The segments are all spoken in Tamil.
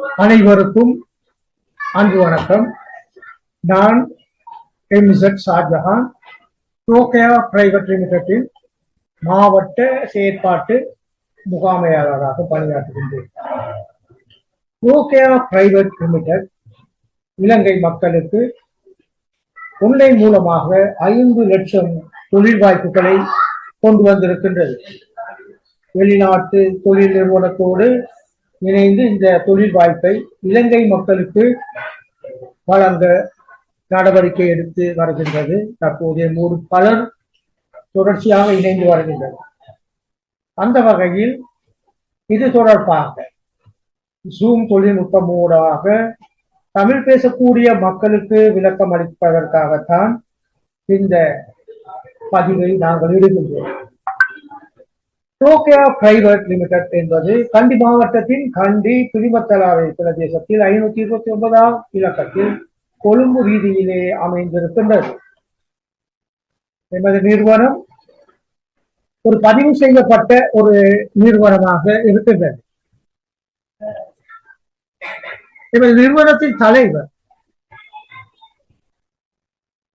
அனைவருக்கும் அன்பு வணக்கம். நான் எம் இசட் ஷாஜஹான் டோக்கியா பிரைவேட் லிமிடெட்டில் மாவட்ட செயற்பாட்டு முகாமையாளராக பணியாற்றுகின்றேன். டோக்கியா பிரைவேட் லிமிடெட் இலங்கை மக்களுக்கு ஒன்லைன் மூலமாக ஐந்து லட்சம் தொழில் வாய்ப்புகளை கொண்டு வந்திருக்கின்றது. வெளிநாட்டு தொழில் நிறுவனத்தோடு இணைந்து இந்த தொழில் வாய்ப்பை இலங்கை மக்களுக்கு வழங்க நடவடிக்கை எடுத்து வருகின்றது. தற்போதைய மூடு பலர் தொடர்ச்சியாக இணைந்து வருகின்றனர். அந்த வகையில் இது தொடர்பாக ஜூம் தொழில்நுட்பம் மூலமாக தமிழ் பேசக்கூடிய மக்களுக்கு விளக்கம் அளிப்பதற்காகத்தான் இந்த பதிவை நாங்கள் இடுகின்றோம் டோக்கியோ பிரைவேட் லிமிடெட் என்பது கண்டி மாவட்டத்தின் கண்டி பிரிமத்தலாவை பிரதேசத்தில் ஐநூத்தி இருபத்தி ஒன்பதாம் இலக்கத்தில் கொழும்பு வீதியிலே அமைந்திருக்கின்றது. எமது நிறுவனம் ஒரு பதிவு செய்யப்பட்ட ஒரு நிறுவனமாக இருக்கின்றது. எமது நிறுவனத்தின் தலைவர்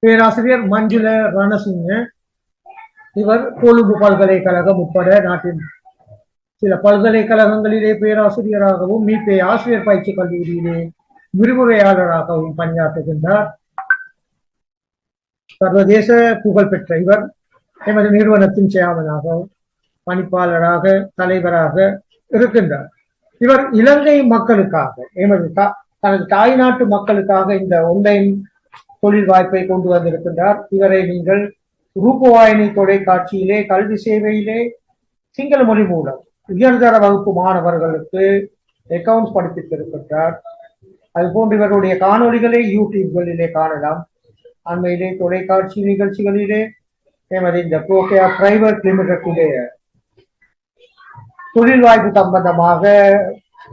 பேராசிரியர் மஞ்சுள ரணசிங்க. இவர் கொழும்பு பல்கலைக்கழகம் உட்பட நாட்டின் சில பல்கலைக்கழகங்களிலே பேராசிரியராகவும் மீபே ஆசிரியர் பயிற்சி கல்லூரியிலே விரிவுரையாளராகவும் பணியாற்றுகின்றார். சர்வதேச புகழ்பெற்ற இவர் எமது நிறுவனத்தின் சேர்மனாக பணிப்பாளராக தலைவராக இருக்கின்றார். இவர் இலங்கை மக்களுக்காக எமது தனது தாய்நாட்டு மக்களுக்காக இந்த ஒன்லைன் தொழில் வாய்ப்பை கொண்டு வந்திருக்கின்றார். இவரை நீங்கள் ரூபவாயினி தொலைக்காட்சியிலே கல்வி சேவையிலே சிங்கள மொழி மூலம் உயர்தர வகுப்பு மாணவர்களுக்கு அக்கவுண்ட்ஸ் படிப்பித்திருக்கின்றார் அதுபோன்று இவருடைய காணொலிகளை யூடியூப்களிலே காணலாம். அண்மையிலே தொலைக்காட்சி நிகழ்ச்சிகளிலே எமது இந்த புரோகேயா பிரைவேட் லிமிடெட்டிலே தொழில் வாய்ப்பு சம்பந்தமாக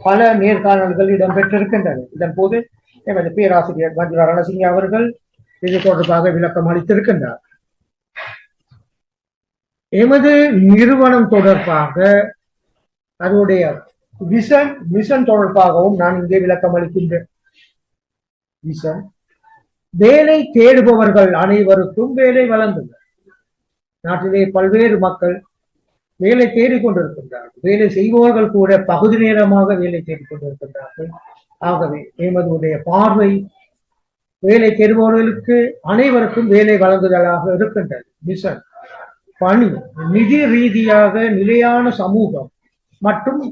பல நேர்காணல்கள் இடம்பெற்றிருக்கின்றன. இதன் போது எமது பேராசிரியர் மஞ்சு ரணசிங்க அவர்கள் இது தொடர்பாக விளக்கம் அளித்திருக்கின்றார். எமது நிறுவனம் தொடர்பாக அதனுடைய விஷன் மிஷன் தொடர்பாகவும் நான் இங்கே விளக்கம் அளிக்கின்றேன். வேலை தேடுபவர்கள் அனைவருக்கும் வேலை வழங்குங்கள். நாட்டிலே பல்வேறு மக்கள் வேலை தேடிக் கொண்டிருக்கின்றார்கள் வேலை செய்பவர்கள் கூட பகுதி நேரமாக வேலை தேடிக் கொண்டிருக்கின்றார்கள் ஆகவே எமதுடைய பார்வை வேலை தேடுபவர்களுக்கு அனைவருக்கும் வேலை வழங்குதலாக இருக்கின்றது. மிஷன் பணி நிதி ரீதியாக நிலையான சமூகம் மற்றும்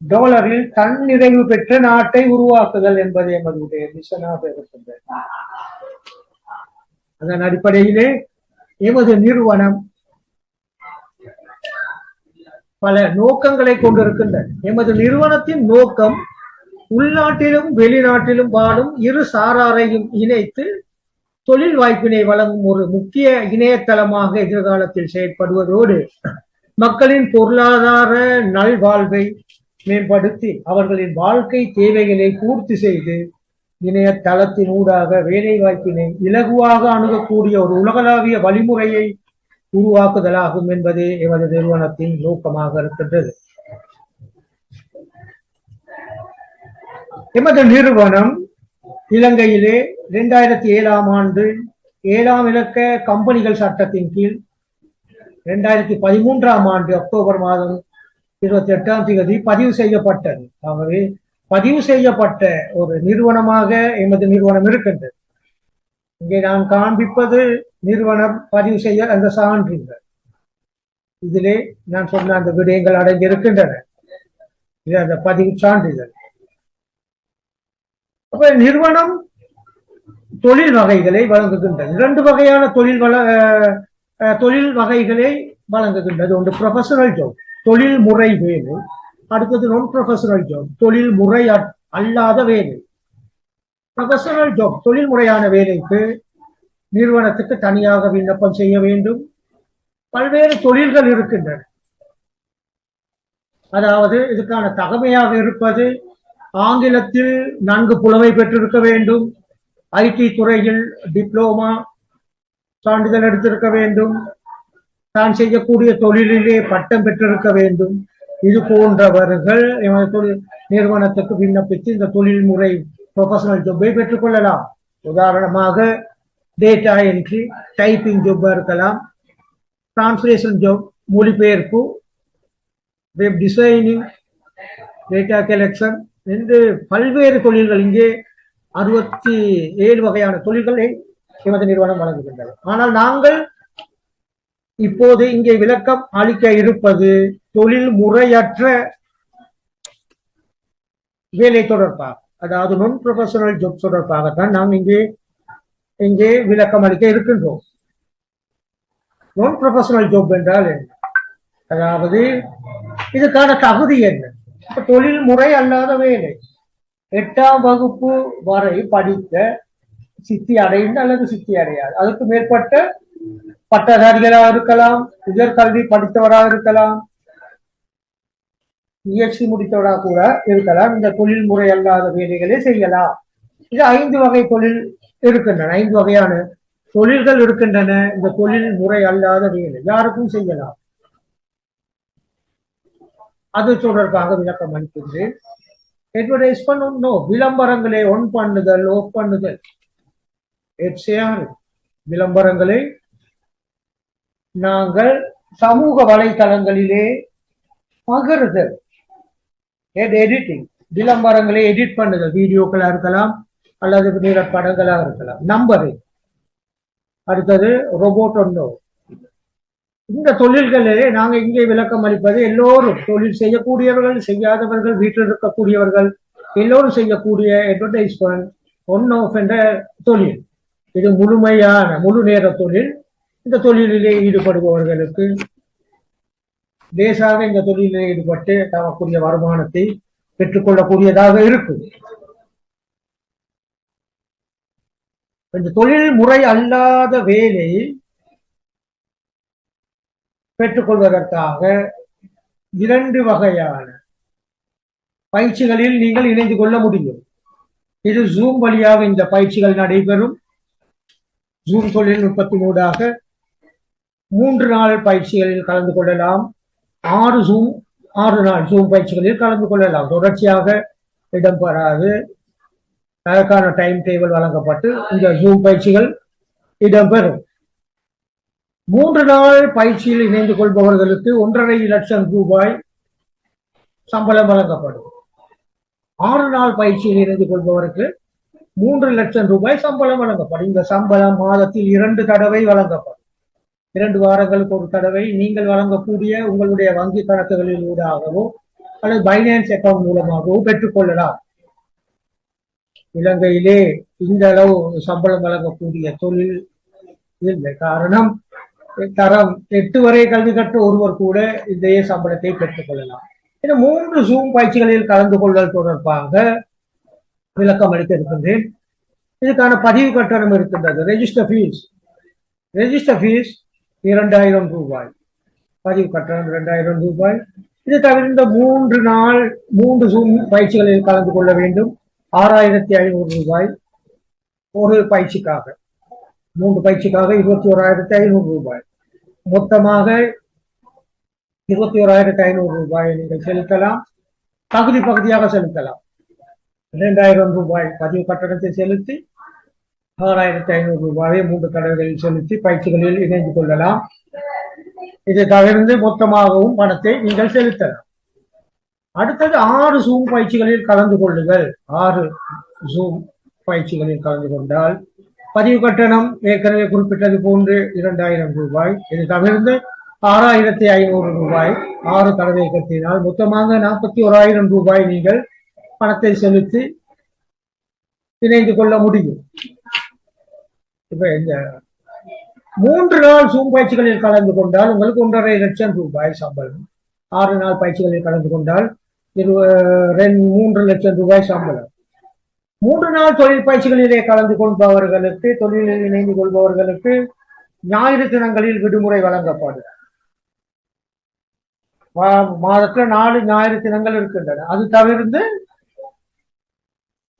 டாலரில் தன்னிறைவு பெற்ற நாட்டை உருவாக்குதல் என்பது எமதுடைய மிஷனாக இருக்கின்றது அதன் அடிப்படையிலே எமது நிறுவனம் பல நோக்கங்களை கொண்டிருக்கின்றன. எமது நிறுவனத்தின் நோக்கம் உள்நாட்டிலும் வெளிநாட்டிலும் வாழும் இரு சாராரையும் இணைத்து தொழில் வாய்ப்பினை வழங்கும் ஒரு முக்கிய இணையதளமாக எதிர்காலத்தில் செயற்படுவதோடு மக்களின் பொருளாதார நல்வாழ்வை மேம்படுத்தி அவர்களின் வாழ்க்கை தேவைகளை பூர்த்தி செய்து இணையதளத்தின் ஊடாக வேலை வாய்ப்பினை இலகுவாக அணுகக்கூடிய ஒரு உலகளாவிய வழிமுறையை உருவாக்குதலாகும் என்பதே எமது நிறுவனத்தின் நோக்கமாக இருக்கின்றது. எமது நிறுவனம் இலங்கையிலே இரண்டாயிரத்தி ஏழாம் ஆண்டு ஏழாம் இலக்க கம்பெனிகள் சட்டத்தின் கீழ் இரண்டாயிரத்தி பதிமூன்றாம் ஆண்டு அக்டோபர் மாதம் இருபத்தி எட்டாம் தேதி பதிவு செய்யப்பட்டது. ஆகவே பதிவு செய்யப்பட்ட ஒரு நிறுவனமாக எமது நிறுவனம் இருக்கின்றது. இங்கே நான் காண்பிப்பது நிறுவனம் பதிவு செய்ய அந்த சான்றிதழ் இதிலே நான் சொன்ன அந்த விடயங்கள் அடங்கி இருக்கின்றன இது அந்த பதிவு சான்றிதழ் அப்ப நிறுவனம் தொழில் வகைகளை வழங்குகின்றது. இரண்டு வகையான தொழில் வள தொழில் வகைகளை வழங்குகின்றது. ஒன்று ப்ரொஃபஷனல் ஜாப் தொழில் முறை வேலை. அடுத்தது நான் ப்ரொஃபஷனல் ஜாப் தொழில் முறை அல்லாத வேலை. ப்ரொஃபஷனல் ஜாப் தொழில் முறையான வேலைக்கு நிறுவனத்துக்கு தனியாக விண்ணப்பம் செய்ய வேண்டும். பல்வேறு தொழில்கள் இருக்கின்றன. அதாவது இதுக்கான தகமையாக இருப்பது ஆங்கிலத்தில் நன்கு புலமை பெற்றிருக்க வேண்டும். ஐடி துறையில் டிப்ளோமா சான்றிதழ் எடுத்திருக்க வேண்டும். தான் செய்யக்கூடிய தொழிலிலே பட்டம் பெற்றிருக்க வேண்டும். இது போன்றவர்கள் எமது தொழில் நிறுவனத்துக்கு விண்ணப்பித்து இந்த தொழில் முறை ப்ரொஃபஷனல் ஜொப்பை பெற்றுக்கொள்ளலாம் உதாரணமாக டேட்டா என்ட்ரி டைப்பிங் ஜொப்பாக இருக்கலாம். டிரான்ஸ்லேஷன் ஜாப் மொழிபெயர்ப்பு வெப் டிசைனிங் டேட்டா கலெக்ஷன் என்று பல்வேறு தொழில்கள் இங்கே அறுபத்தி ஏழு வகையான தொழில்களை எமது நிறுவனம் வழங்குகின்றது. ஆனால் நாங்கள் இப்போது இங்கே விளக்கம் அளிக்க இருப்பது தொழில் முறையற்ற வேலை தொடர்பாக அதாவது நான் ப்ரொஃபஷனல் ஜாப் தொடர்பாகத்தான் நாம் இங்கே இங்கே விளக்கம் அளிக்க இருக்கின்றோம். நான் ப்ரொஃபஷனல் ஜாப் என்றால் என்ன? அதாவது இதுக்கான தகுதி என்ன? தொழில் முறை அல்லாத வேலை எட்டாம் வகுப்பு வரை படித்த சித்தி அடைந்து அல்லது சித்தி அடையாது. அதுக்கு மேற்பட்ட பட்டதாரிகளாக இருக்கலாம் உயர்கல்வி படித்தவராக இருக்கலாம் பிஎச்டி முடித்தவராக கூட இருக்கலாம். இந்த தொழில் முறை அல்லாத வேலைகளை செய்யலாம். இது ஐந்து வகை தொழில் இருக்கின்றன. ஐந்து வகையான தொழில்கள் இருக்கின்றன. இந்த தொழில் முறை அல்லாத வேலை யாருக்கும் செய்யலாம். அது தொடர்பாக விளக்கம் அளிக்கின்றேன். அட்வர்டைஸ் பண்ணணும் விளம்பரங்களை ஒன் பண்ணுதல் ஓப் பண்ணுதல். எஃப்சிஆர் விளம்பரங்களை நாங்கள் சமூக வலைத்தளங்களிலே பகிர்தல். எடிட்டிங் விளம்பரங்களை எடிட் பண்ணுதல். வீடியோக்களா இருக்கலாம் அல்லது நிற படங்களாக இருக்கலாம். நம்பரை அடுத்தது ரோபோட் ஒன்னோ இந்த தொழில்களிலே நாங்க இங்கே விளக்கம் அளிப்பது எல்லோரும் தொழில் செய்யக்கூடியவர்கள் செய்யாதவர்கள் வீட்டில் இருக்கக்கூடியவர்கள் எல்லோரும் செய்யக்கூடிய அட்வர்டைஸ்மெண்ட் ஒன் ஆஃப் என்ற தொழில். இது முழுமையான முழு நேர தொழில். இந்த தொழிலிலே ஈடுபடுபவர்களுக்கு லேசாக இந்த தொழிலில் ஈடுபட்டு தரக்கூடிய வருமானத்தை பெற்றுக்கொள்ளக்கூடியதாக இருக்கும் இந்த தொழில் முறை அல்லாத வேலை பெற்றுக்கொள்வதற்காக இரண்டு வகையான பயிற்சிகளில் நீங்கள் இணைந்து கொள்ள முடியும். இது ஜூம் வழியாக இந்த பயிற்சிகள் நடைபெறும். ஜூம் தொழில்நுட்பத்தின் ஊடாக மூன்று நாள் பயிற்சிகளில் கலந்து கொள்ளலாம். ஆறு ஜூம் ஆறு நாள் ஜூம் பயிற்சிகளில் கலந்து கொள்ளலாம். தொடர்ச்சியாக இடம்பெறாது. அதற்கான டைம் டேபிள் வழங்கப்பட்டு இந்த ஜூம் பயிற்சிகள் இடம்பெறும். மூன்று நாள் பயிற்சியில் இணைந்து கொள்பவர்களுக்கு ஒன்றரை லட்சம் ரூபாய் சம்பளம் வழங்கப்படும். ஆறு நாள் பயிற்சியில் இணைந்து கொள்பவருக்கு மூன்று லட்சம் ரூபாய் சம்பளம் வழங்கப்படும். இந்த சம்பளம் மாதத்தில் இரண்டு தடவை வழங்கப்படும். இரண்டு வாரங்களுக்கு ஒரு தடவை நீங்கள் வழங்கக்கூடிய உங்களுடைய வங்கி கணக்குகளில் ஊடாகவோ அல்லது பைனான்ஸ் அக்கவுண்ட் மூலமாகவோ பெற்றுக்கொள்ளலாம் இலங்கையிலே இந்த அளவு சம்பளம் வழங்கக்கூடிய தொழில் இல்லை. காரணம் தரம் எட்டு வரை கல்வி கற்ற ஒருவர் கூட இதே சம்பளத்தை பெற்றுக் கொள்ளலாம். இந்த மூன்று ஜூம் பயிற்சிகளில் கலந்து கொள்ளல் தொடர்பாக விளக்கம் அளிக்க இருக்கின்றேன் இதுக்கான பதிவு கட்டணம் இருக்கின்றது. ரெஜிஸ்டர் ஃபீஸ் ரெஜிஸ்டர் ஃபீஸ் இரண்டாயிரம் ரூபாய். பதிவு கட்டணம் இரண்டாயிரம் ரூபாய். இது தவிர இந்த மூன்று நாள் மூன்று ஜூம் பயிற்சிகளில் கலந்து கொள்ள வேண்டும். ஆறாயிரத்தி ஐநூறு ரூபாய் ஒரு பயிற்சிக்காக. மூன்று பயிற்சிக்காக இருபத்தி ஓராயிரத்தி ஐநூறு ரூபாய். மொத்தமாக இருபத்தி ஓராயிரத்தி ஐநூறு ரூபாயை நீங்கள் செலுத்தலாம். பகுதி பகுதியாக செலுத்தலாம். இரண்டாயிரம் ரூபாய் பதிவு கட்டணத்தை செலுத்தி ஆறாயிரத்தி ஐநூறு ரூபாயை மூன்று தடவைகளில் செலுத்தி பயிற்சிகளில் இணைந்து கொள்ளலாம். இதை தவிர்த்து மொத்தமாகவும் பணத்தை நீங்கள் செலுத்தலாம். அடுத்தது ஆறு ஜூம் பயிற்சிகளில் கலந்து கொள்ளுங்கள். ஆறு ஜூம் பயிற்சிகளில் கலந்து கொண்டால் பதிவு கட்டணம் ஏற்கனவே குறிப்பிட்டது போன்று இரண்டாயிரம் ரூபாய். இது தவிர்த்து ஆறாயிரத்தி ஐநூறு ரூபாய் ஆறு தடவை கட்டினால் மொத்தமாக நாற்பத்தி ஓராயிரம் ரூபாய் நீங்கள் பணத்தை செலுத்தி இணைந்து கொள்ள முடியும். இப்ப இந்த மூன்று நாள் சூம் பயிற்சிகளில் கலந்து கொண்டால் உங்களுக்கு ஒன்றரை லட்சம் ரூபாய் சம்பளம். ஆறு நாள் பயிற்சிகளில் கலந்து கொண்டால் இரு ரெண்டு மூன்று லட்சம் ரூபாய் சம்பளம். மூன்று நாள் தொழில் பயிற்சிகளிலே கலந்து கொள்பவர்களுக்கு தொழிலில் இணைந்து கொள்பவர்களுக்கு ஞாயிறு தினங்களில் விடுமுறை வழங்கப்படும். மா- மாதத்துல நாலு ஞாயிறு தினங்கள் இருக்கின்றன. அது தவிர்த்து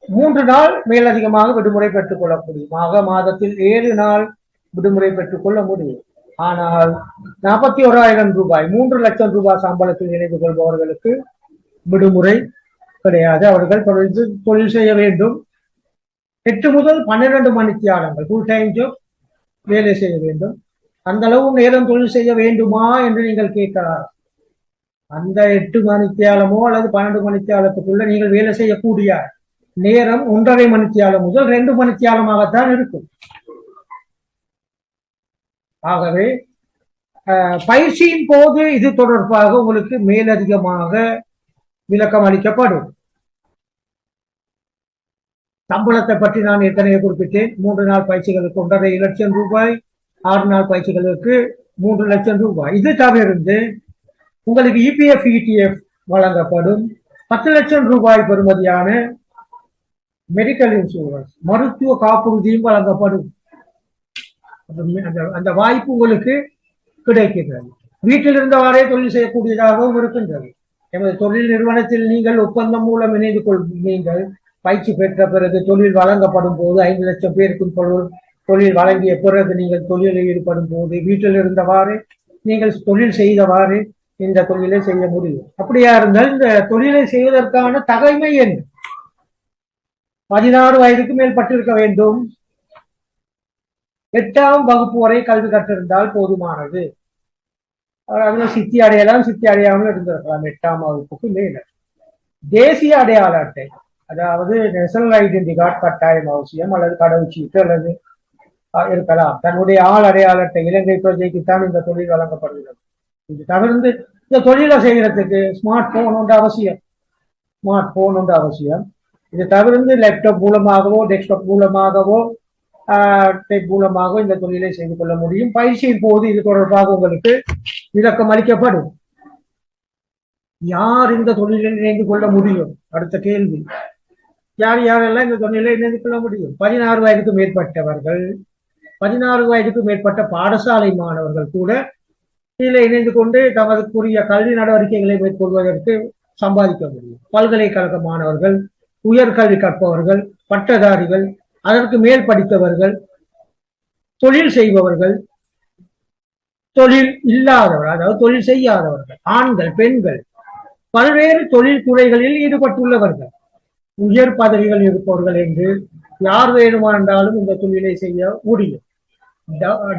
மூன்று நாள் மேலதிகமாக விடுமுறை பெற்றுக் கொள்ள முடியும். ஆக மாதத்தில் ஏழு நாள் விடுமுறை பெற்றுக் கொள்ள முடியும். ஆனால் நாற்பத்தி ஓராயிரம் ரூபாய் மூன்று லட்சம் ரூபாய் சம்பளத்தில் இணைந்து கொள்பவர்களுக்கு விடுமுறை கிடையாது. அவர்கள் தொடர்ந்து தொழில் செய்ய வேண்டும். எட்டு முதல் பன்னிரண்டு மணித்தியாலங்கள் ஃபுல் டைம் ஜாப் வேலை செய்ய வேண்டும். அந்த அளவு நேரம் தொழில் செய்ய வேண்டுமா என்று நீங்கள் கேட்கலாம். அந்த எட்டு மணித்தியாலமோ அல்லது பன்னெண்டு மணித்தியாலத்துக்குள்ள நீங்கள் வேலை செய்யக்கூடிய நேரம் ஒன்றரை மணித்தியாலம் முதல் ரெண்டு மணித்தியாலமாகத்தான் இருக்கும். ஆகவே அஹ், பயிற்சியின் போது இது தொடர்பாக உங்களுக்கு மேலதிகமாக விளக்கம் அளிக்கப்படும் சம்பளத்தை பற்றி நான் ஏற்கனவே குறிப்பிட்டேன். மூன்று நாள் பயிற்சிகளுக்கு ஒன்றரை லட்சம் ரூபாய் ஆறு நாள் பயிற்சிகளுக்கு மூன்று லட்சம் ரூபாய். இது தவிர்த்து உங்களுக்கு இபிஎஃப் இடிஎஃப் வழங்கப்படும். பத்து லட்சம் ரூபாய் பெறுமதியான மெடிக்கல் இன்சூரன்ஸ் மருத்துவ காப்புறுதியும் வழங்கப்படும். அந்த- வாய்ப்பு உங்களுக்கு கிடைக்கிறது வீட்டில் இருந்தவாறே தொழில் செய்யக்கூடியதாகவும் இருக்கின்றது. எமது தொழில் நிறுவனத்தில் நீங்கள் ஒப்பந்தம் மூலம் இணைந்து கொள் நீங்கள் பயிற்சி பெற்ற பிறகு தொழில் வழங்கப்படும் போது ஐந்து லட்சம் பேருக்கும் தொழில் தொழில் வழங்கிய பிறகு நீங்கள் தொழிலில் ஈடுபடும் போது வீட்டில் இருந்தவாறு நீங்கள் தொழில் செய்தவாறு இந்த தொழிலை செய்ய முடியும். அப்படியா இருந்தால் இந்த தொழிலை செய்வதற்கான தகைமை என்ன? பதினாறு வயதுக்கு மேற்பட்டிருக்க வேண்டும். எட்டாம் வகுப்பு வரை கல்வி கற்றிருந்தால் போதுமானது. அதுல சித்தி அடையலாம் சித்தி அடையாமல் இருந்திருக்கலாம். எட்டாம் வகுப்புக்கு மேல. தேசிய அடையாள அட்டை. அதாவது நேஷனல் ஐடென்டி கார்டு கட்டாயம் அவசியம் அல்லது கடவுச்சீட்டு அல்லது இருக்கலாம். தன்னுடைய ஆள் அடையாள அட்டை. இலங்கை பிரஜைக்குத்தான் இந்த தொழில் வழங்கப்படுகிறது. இது தவிர்த்து இந்த தொழிலை செய்யறதுக்கு ஸ்மார்ட் போன் ஒன்று அவசியம். ஸ்மார்ட் போன் ஒன்று அவசியம். இது தவிர்த்து லேப்டாப் மூலமாகவோ டெஸ்க்டாப் மூலமாகவோ மூலமாக இந்த தொழிலை செய்து கொள்ள முடியும். பயிற்சியின் போது இது தொடர்பாக உங்களுக்கு விளக்கம் அளிக்கப்படும். யார் இந்த தொழிலில் இணைந்து கொள்ள முடியும்? அடுத்த கேள்வி. யார் யாரெல்லாம் இந்த தொழிலில் இணைந்து கொள்ள முடியும்? பதினாறு வயதுக்கு மேற்பட்டவர்கள் பதினாறு வயதுக்கு மேற்பட்ட பாடசாலை மாணவர்கள் கூட இதில் இணைந்து கொண்டு தமதுக்குரிய கல்வி நடவடிக்கைகளை மேற்கொள்வதற்கு சம்பாதிக்க முடியும். பல்கலைக்கழக மாணவர்கள் உயர்கல்வி கற்பவர்கள் பட்டதாரிகள் அதற்கு மேல் படித்தவர்கள் தொழில் செய்பவர்கள் தொழில் இல்லாதவர்கள் அதாவது தொழில் செய்யாதவர்கள் ஆண்கள் பெண்கள் பல்வேறு தொழில் துறைகளில் ஈடுபட்டுள்ளவர்கள் உயர் பதவிகள் இருப்பவர்கள் என்று யார் வேணுமானாலும் இந்த தொழிலை செய்ய முடியும்.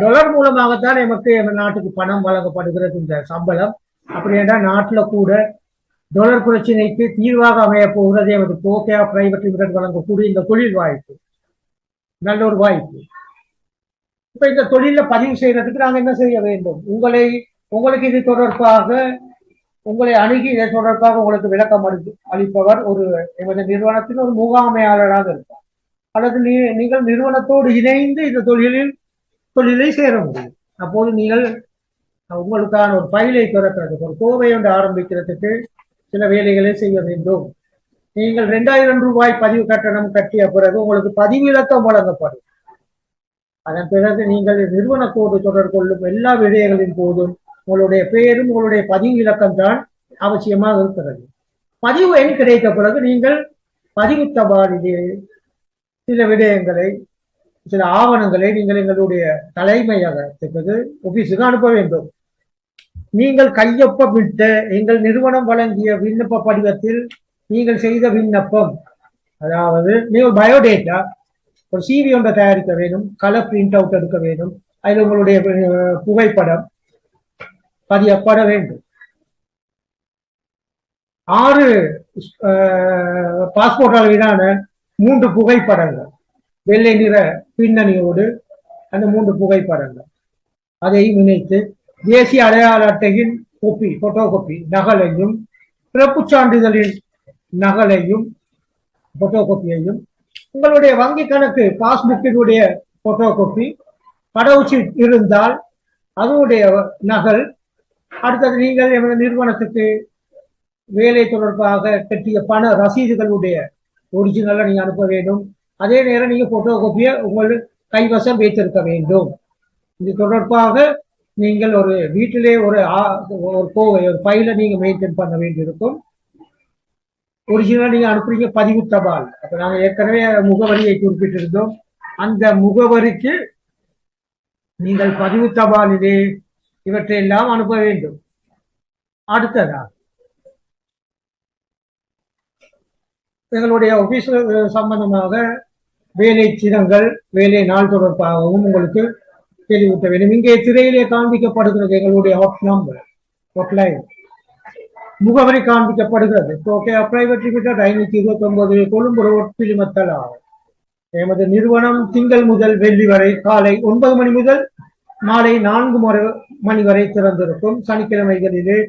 டொலர் மூலமாகத்தான் நமக்கு எமது நாட்டுக்கு பணம் வழங்கப்படுகிறது இந்த சம்பளம். அப்படி என்றால் நாட்டில் கூட டொலர் பிரச்சனைக்கு தீர்வாக அமையப் போகிறது எமது போக்கே பிரைவேட் லிமிடெட் வழங்கக்கூடிய இந்த தொழில் வாய்ப்பு. நல்ல ஒரு வாய்ப்பு. இப்ப இந்த தொழில பதிவு செய்யறதுக்கு நாங்க என்ன செய்ய வேண்டும்? உங்களை உங்களுக்கு இது தொடர்பாக உங்களை அணுகி இதை தொடர்பாக உங்களுக்கு விளக்கம் அளிப்பவர் ஒரு எமது நிறுவனத்தின் ஒரு முகாமையாளராக இருப்பார். அல்லது நீ நீங்கள் நிறுவனத்தோடு இணைந்து இந்த தொழிலில் தொழிலை சேர முடியும். அப்போது நீங்கள் உங்களுக்கான ஒரு ஃபைலை திறக்கிறதுக்கு ஒரு கோவை ஒன்று ஆரம்பிக்கிறதுக்கு சில வேலைகளை செய்ய வேண்டும். நீங்கள் ரெண்டாயிரம் ரூபாய் பதிவு கட்டணம் கட்டிய பிறகு உங்களுக்கு பதிவு இலக்கம் வழங்கப்படும். அதன் பிறகு நீங்கள் நிறுவனத்தோடு தொடர்பு கொள்ளும் எல்லா விடயங்களின் போதும் உங்களுடைய பெயரும் உங்களுடைய பதிவு இலக்கம் தான் அவசியமாக இருக்கிறது. பதிவு எண் கிடைத்த பிறகு நீங்கள் பதிவு தபாலிலே சில விடயங்களை சில ஆவணங்களை நீங்கள் எங்களுடைய தலைமையகத்துக்கு ஆபீஸுக்கு அனுப்ப வேண்டும். நீங்கள் கையொப்பமிட்ட எங்கள் நிறுவனம் வழங்கிய விண்ணப்ப படிவத்தில் நீங்கள் செய்த விண்ணப்பம். அதாவது நீங்கள் பயோடேட்டா ஒரு சிவி ஒன்றை தயாரிக்க வேண்டும் கலர் பிரிண்ட் அவுட் எடுக்க வேண்டும் அதில் உங்களுடைய புகைப்படம் பதியப்பட வேண்டும். ஆறு பாஸ்போர்ட் அளவிலான மூன்று புகைப்படங்கள் வெள்ளை நிற பின்னணியோடு அந்த மூன்று புகைப்படங்கள். அதையும் இணைத்து தேசிய அடையாள அட்டையின் கொப்பி போட்டோ கொப்பி நகலையும் பிறப்புச் சான்றிதழின் நகலையும் போட்டோ கோப்பியையும் உங்களுடைய வங்கி கணக்கு பாஸ்புக்கினுடைய போட்டோ கோப்பி கடவுச்சீட் இருந்தால் அதனுடைய நகல். அடுத்தது நீங்கள் எமது நிறுவனத்துக்கு வேலை தொடர்பாக கட்டிய பண ரசீதுகளுடைய ஒரிஜினலை நீங்கள் அனுப்ப வேண்டும். அதே நேரம் நீங்கள் போட்டோ கோப்பியை உங்கள் கைவசம் வைத்திருக்க வேண்டும். இது தொடர்பாக நீங்கள் ஒரு வீட்டிலே ஒரு ஒரு கோவை ஒரு ஃபைலை நீங்க மெயின்டைன் பண்ண வேண்டியிருக்கும். ஒரிஜினலா நீங்க அனுப்புறீங்க பதிவு தபால் அப்ப நாங்க ஏற்கனவே முகவரியை குறிப்பிட்டிருந்தோம். அந்த முகவரிக்கு நீங்கள் பதிவு தபாலிலே இவற்றை எல்லாம் அனுப்ப வேண்டும். அடுத்ததா? எங்களுடைய ஆபீஸ் சம்பந்தமாக வேலை சின்னங்கள் வேலை நாள் தொடர்பாகவும் உங்களுக்கு தெளிவூட்ட வேண்டும். இங்கே திரையிலே காண்பிக்கப்படுகிறது எங்களுடைய ஹாட் நம்பர் ஒட்லைன் முகவரி காண்பிக்கப்படுகிறது. ஓகே பிரைவேட் லிமிடெட் ஐநூத்தி இருபத்தி ஒன்பது கொழும்பு ரோட் ஆகும் எமது நிறுவனம் திங்கள் முதல் வெள்ளி வரை காலை ஒன்பது மணி முதல் மாலை நான்கு மறு- மணி வரை திறந்திருக்கும். சனிக்கிழமைகளிலே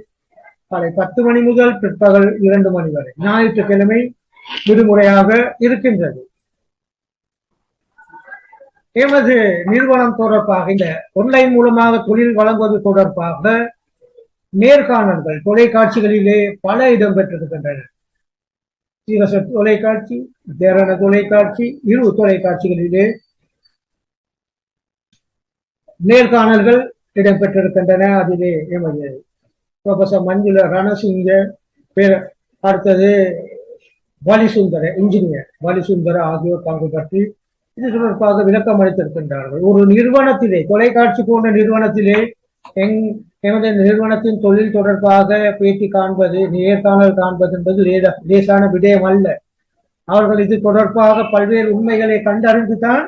காலை பத்து மணி முதல் பிற்பகல் இரண்டு மணி வரை. ஞாயிற்றுக்கிழமை விடுமுறையாக இருக்கின்றது. எமது நிறுவனம் தொடர்பாக இந்த ஒன்லைன் மூலமாக தொழில் வழங்குவது தொடர்பாக நேர்காணல்கள் தொலைக்காட்சிகளிலே பல இடம்பெற்றிருக்கின்றன. சீரச தொலைக்காட்சி தேரண தொலைக்காட்சி இரு தொலைக்காட்சிகளிலே நேர்காணல்கள் இடம்பெற்றிருக்கின்றன. அதிலே எமது ப்ரொஃபசர் மஞ்சுள ரணசிங்க பேர் அடுத்தது வலிசுந்தர இன்ஜினியர் வலிசுந்தர ஆகியோர் பங்கு பற்றி இது தொடர்பாக விளக்கம் அளித்திருக்கின்றார்கள். ஒரு நிறுவனத்திலே தொலைக்காட்சி போன்ற நிறுவனத்திலே எமது நிறுவனத்தின் தொழில் தொடர்பாக பேட்டி காண்பது நேர்காணல் காண்பது என்பது லேசான விடயம் அல்ல. அவர்கள் இது தொடர்பாக பல்வேறு உண்மைகளை கண்டறிந்துதான்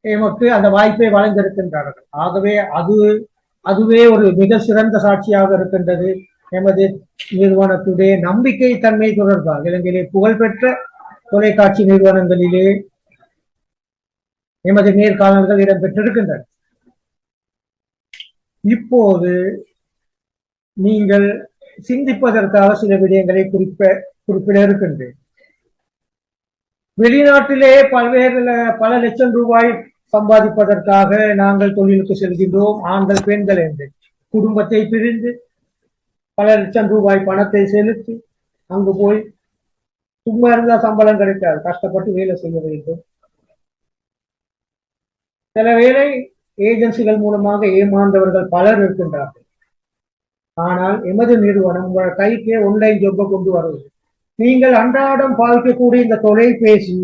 எமக்கு அந்த வாய்ப்பை வழங்கியிருக்கின்றார்கள். ஆகவே அது அதுவே ஒரு மிக சிறந்த சாட்சியாக இருக்கின்றது எமது நிறுவனத்துடைய நம்பிக்கை தன்மை தொடர்பாக. இலங்கையிலே புகழ்பெற்ற தொலைக்காட்சி நிறுவனங்களிலே எமது நேர்காணல்கள் இடம்பெற்றிருக்கின்றன. இப்போது நீங்கள் சிந்திப்பதற்காக சில விடயங்களை குறிப்ப குறிப்பிட இருக்கின்றேன் வெளிநாட்டிலே பல்வேறு பல லட்சம் ரூபாய் சம்பாதிப்பதற்காக நாங்கள் தொழிலுக்கு செல்கின்றோம். ஆண்கள் பெண்கள் என்று. குடும்பத்தை பிரிந்து பல லட்சம் ரூபாய் பணத்தை செலுத்தி அங்கு போய் சும்மா இருந்தால் சம்பளம் கிடைக்காது கஷ்டப்பட்டு வேலை செய்ய வேண்டும். சில வேலை ஏஜென்சிகள் மூலமாக ஏமாந்தவர்கள் பலர் இருக்கின்றார்கள். ஆனால் எமது நிறுவனம் உங்கள் கைக்கே ஒன்லைன் ஜொப்பை கொண்டு வருவது. நீங்கள் அன்றாடம் பார்க்கக்கூடிய இந்த தொலைபேசி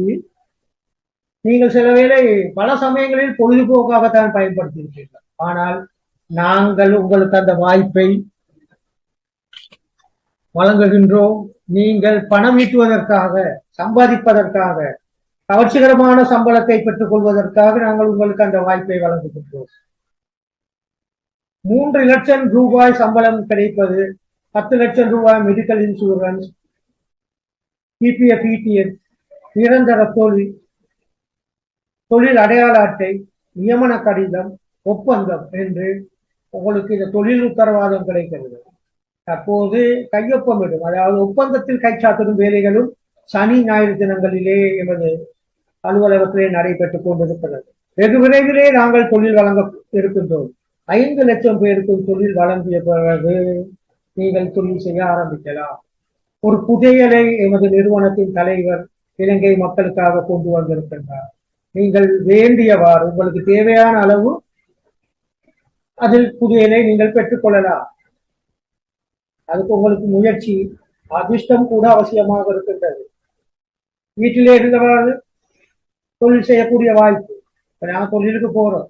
நீங்கள் சில வேளை பல சமயங்களில் பொழுதுபோக்காகத்தான் பயன்படுத்தியிருக்கீர்கள் ஆனால் நாங்கள் உங்களுக்கு அந்த வாய்ப்பை வழங்குகின்றோம். நீங்கள் பணம் ஈட்டுவதற்காக சம்பாதிப்பதற்காக கவர்ச்சிகரமான சம்பளத்தை பெற்றுக் கொள்வதற்காக நாங்கள் உங்களுக்கு அந்த வாய்ப்பை வழங்குகின்றோம். மூன்று லட்சம் ரூபாய் சம்பளம் கிடைப்பது பத்து லட்சம் ரூபாய் மெடிக்கல் இன்சூரன்ஸ் பிபிஎஃப் இடிஎஸ் நிரந்தர தொழில் தொழில் அடையாள அட்டை நியமன கடிதம் ஒப்பந்தம் என்று உங்களுக்கு இந்த தொழில் உத்தரவாதம் கிடைக்கிறது. தற்போது கையொப்பமிடும். அதாவது ஒப்பந்தத்தில் கைச்சாத்திடும் வேலைகளும் சனி ஞாயிறு தினங்களிலே எமது அலுவலகத்திலே நடைபெற்றுக் கொண்டிருக்கிறது. வெகு விரைவிலே நாங்கள் தொழில் வழங்க இருக்கின்றோம். ஐந்து லட்சம் பேருக்கும் தொழில் வழங்கிய பிறகு நீங்கள் தொழில் செய்ய ஆரம்பிக்கலாம். ஒரு புதையலை எமது நிறுவனத்தின் தலைவர் இலங்கை மக்களுக்காக கொண்டு வந்திருக்கின்றார். நீங்கள் வேண்டியவாறு உங்களுக்கு தேவையான அளவு அதில் புதையலை நீங்கள் பெற்றுக்கொள்ளலாம் அதுக்கு உங்களுக்கு முயற்சி அதிர்ஷ்டம் கூட அவசியமாக இருக்கின்றது. வீட்டிலே இருந்தவர்கள் தொழில் செய்யக்கூடிய வாய்ப்பு. இப்போ நாங்கள் தொழிலுக்கு போறோம்.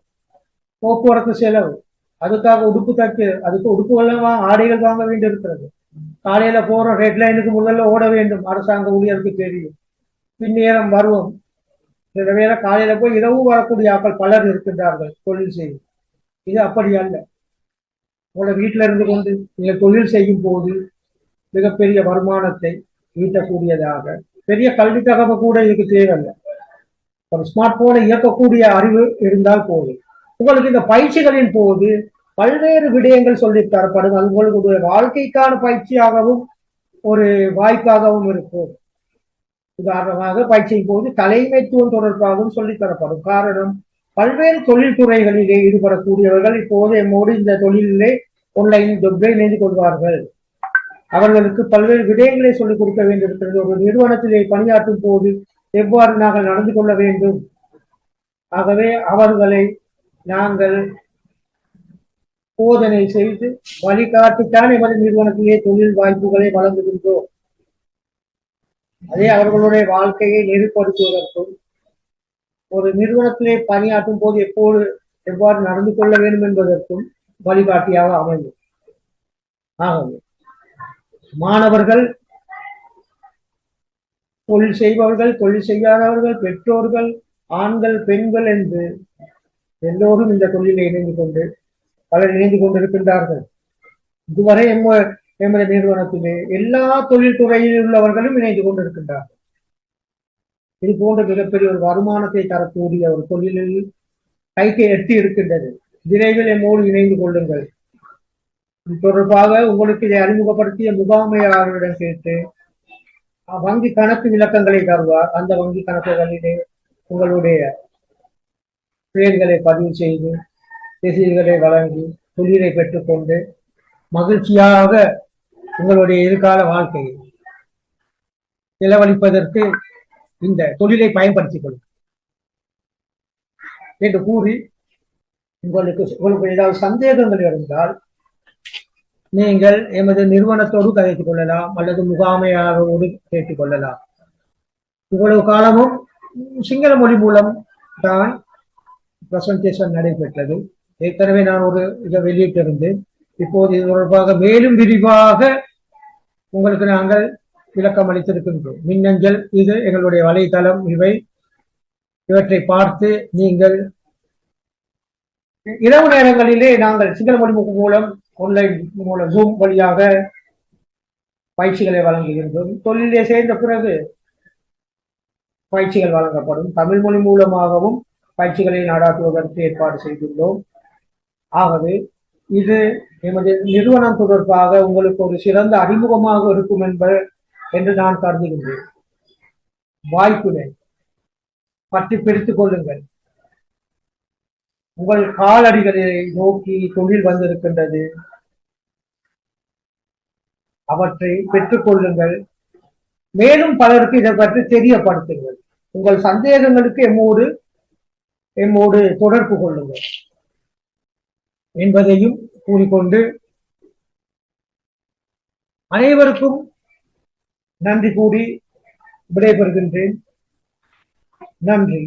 போக்குவரத்து செலவு. அதுக்காக உடுப்பு தட்டு அதுக்கு உடுப்புகள்லாம் வா- ஆடைகள் வாங்க வேண்டி இருக்கிறது காலையில போறோம் ரெட் லைனுக்கு முதல்ல ஓட வேண்டும். அரசாங்க ஊழியருக்கு தெரியும். பின்னேரம் வருவோம். சில வேளை காலையில போய் இரவு வரக்கூடிய ஆட்கள் பலர் இருக்கின்றார்கள் தொழில் செய்யும் இது அப்படி அல்ல. உங்களோட வீட்டில இருந்து கொண்டு நீங்கள் தொழில் செய்யும் போது மிகப்பெரிய வருமானத்தை ஈட்டக்கூடியதாக பெரிய கல்வி தகவல் கூட இதுக்கு தேவையில்லை. ஒரு ஸ்மார்ட் போனை இயக்கக்கூடிய அறிவு இருந்தால் போதும். உங்களுக்கு இந்த பயிற்சிகளின் போது பல்வேறு விடயங்கள் சொல்லித் தரப்படும். அது உங்களுடைய வாழ்க்கைக்கான பயிற்சியாகவும் ஒரு வாய்ப்பாகவும் இருக்கும். உதாரணமாக பயிற்சியின் போது தலைமைத்துவம் தொடர்பாகவும் சொல்லித் தரப்படும். காரணம் பல்வேறு தொழில்துறைகளிலே ஈடுபடக்கூடியவர்கள் இப்போது எம்மோடு இந்த தொழிலிலே ஒன்லைன் ஜொப்பை இணைந்து கொள்வார்கள். அவர்களுக்கு பல்வேறு விடயங்களை சொல்லிக் கொடுக்க வேண்டியிருக்கிறது. ஒரு நிறுவனத்திலே பணியாற்றும் போது எவ்வாறு நாங்கள் நடந்து கொள்ள வேண்டும்? ஆகவே அவர்களை நாங்கள் போதனை செய்து வழிகாட்டித்தான் எமது நிறுவனத்திலே தொழில் வாய்ப்புகளை வழங்குகின்றோம். அதே அவர்களுடைய வாழ்க்கையை நெறிப்படுத்துவதற்கும் ஒரு நிறுவனத்திலே பணியாற்றும் போது எப்போது எவ்வாறு நடந்து கொள்ள வேண்டும் என்பதற்கும் வழிகாட்டியாக அமையும். ஆகவே மாணவர்கள் தொழில் செய்பவர்கள் தொழில் செய்யாதவர்கள் பெற்றோர்கள் ஆண்கள் பெண்கள் என்று எல்லோரும் இந்த தொழிலை இணைந்து கொண்டு பலர் இணைந்து கொண்டிருக்கின்றார்கள். இதுவரை எம்ம எமது நிறுவனத்திலே எல்லா தொழில்துறையில் உள்ளவர்களும் இணைந்து கொண்டிருக்கின்றார்கள். இது போன்ற மிகப்பெரிய ஒரு வருமானத்தை தரக்கூடிய ஒரு தொழிலில் கைக்கு எட்டி இருக்கின்றது. விரைவில் எம்மோடு இணைந்து கொள்ளுங்கள். இது தொடர்பாக உங்களுக்கு இதை அறிமுகப்படுத்திய முகாமையாளரிடம் கேட்டு வங்கி கணக்கு விளக்கங்களை தருவார். அந்த வங்கி கணக்குகளிலே உங்களுடைய பெயர்களை பதிவு செய்து ரசீதுகளை வழங்கி தொழிலை பெற்றுக்கொண்டு மகிழ்ச்சியாக உங்களுடைய எதிர்கால வாழ்க்கையை செலவழிப்பதற்கு இந்த தொழிலை பயன்படுத்திக் கொள்ளும் என்று கூறி உங்களுக்கு உங்களுக்கு ஏதாவது சந்தேகங்கள் இருந்தால் நீங்கள் எமது நிறுவனத்தோடு கதைத்துக் கொள்ளலாம் அல்லது முகாமையாளரோடு கேட்டுக் கொள்ளலாம். இவ்வளவு காலமும் சிங்கள மொழி மூலம் தான் பிரசன்டேஷன் நடைபெற்றது. ஏற்கனவே நான் ஒரு இதை வெளியிட்டிருந்தேன். இப்போது இது தொடர்பாக மேலும் விரிவாக உங்களுக்கு நாங்கள் விளக்கம் அளித்திருக்கின்றோம். மின்னஞ்சல் இது எங்களுடைய வலைத்தளம் இவை. இவற்றை பார்த்து நீங்கள் இரவு நேரங்களிலே நாங்கள் சிங்கள மொழி மூலம் ஆன்லைன் மூலம் ஜூம் வழியாக பயிற்சிகளை வழங்குகின்றோம். தொழிலே சேர்ந்த பிறகு பயிற்சிகள் வழங்கப்படும். தமிழ் மொழி மூலமாகவும் பயிற்சிகளை நடாத்துவதற்கு ஏற்பாடு செய்துள்ளோம். ஆகவே இது எமது நிறுவனம் தொடர்பாக உங்களுக்கு ஒரு சிறந்த அறிமுகமாக இருக்கும் என்ப என்று நான் கருதுகின்றேன். வாய்ப்பினை பற்றி பிடித்துக் கொள்ளுங்கள். உங்கள் காலடிகளை நோக்கி தொழில் வந்திருக்கின்றது. அவற்றை பெற்றுக்கொள்ளுங்கள். மேலும் பலருக்கு இதை பற்றி தெரியப்படுத்துங்கள். உங்கள் சந்தேகங்களுக்கு எம்மோடு எம்மோடு தொடர்பு கொள்ளுங்கள். என்பதையும் கூறிக்கொண்டு அனைவருக்கும் நன்றி கூறி விடைபெறுகின்றேன். நன்றி.